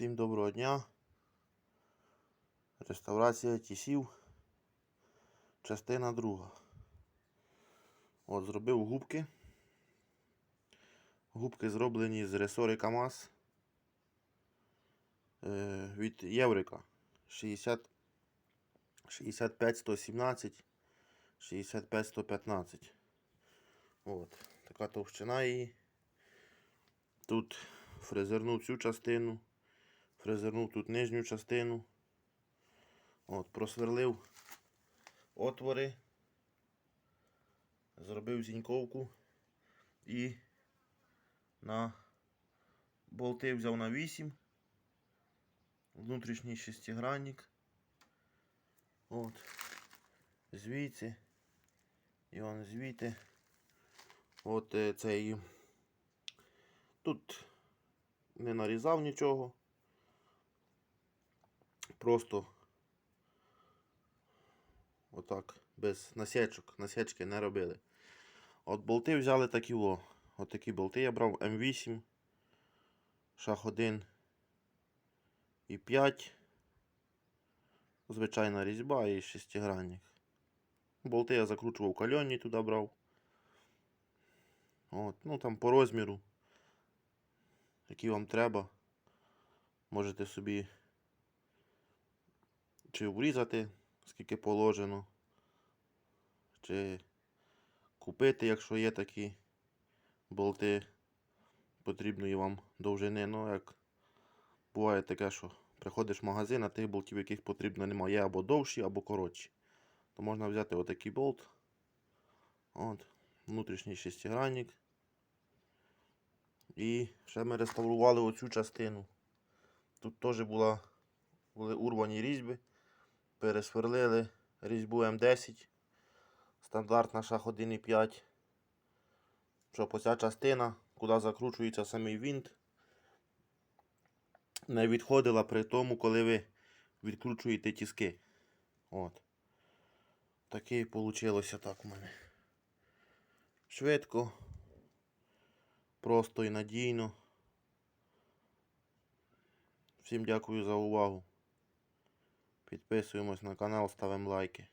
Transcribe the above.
Всім доброго дня. Реставрація тісів. Частина друга. От, зробив губки. Губки зроблені з ресори КАМАЗ е, від Єврика 60, 65 117 65 115. От, така товщина її. Тут фрезернув цю частину, фрезернув тут нижню частину. От, просверлив отвори, зробив зіньковку і на болти взяв на 8. Внутрішній шестигранник. От. Звідси. І он звідти. От е, цей. Тут не нарізав нічого. Просто отак, без насічок, насічки не робили. От болти взяли такі о. От такі болти я брав М8, шах 1 і 5. Звичайна різьба і шестигранник. Болти я закручував кальонні туди брав. От, ну там по розміру які вам треба. Можете собі чи врізати, скільки положено, чи купити, якщо є такі болти потрібної вам довжини. Ну, як буває таке, що приходиш в магазин, а тих болтів, яких потрібно немає, є або довші, або коротші. То можна взяти отакий болт. От, внутрішній шестигранник. І ще ми реставрували оцю частину. Тут теж були урвані різьби. Пересверлили різьбу М10. Стандартна шах 1,5. Щоб оця частина, куди закручується самий винт, не відходила при тому, коли ви відкручуєте тіски. От. Таке вийшло так у мене. Швидко. Просто і надійно. Всім дякую за увагу. Підписуємось на канал, ставимо лайки.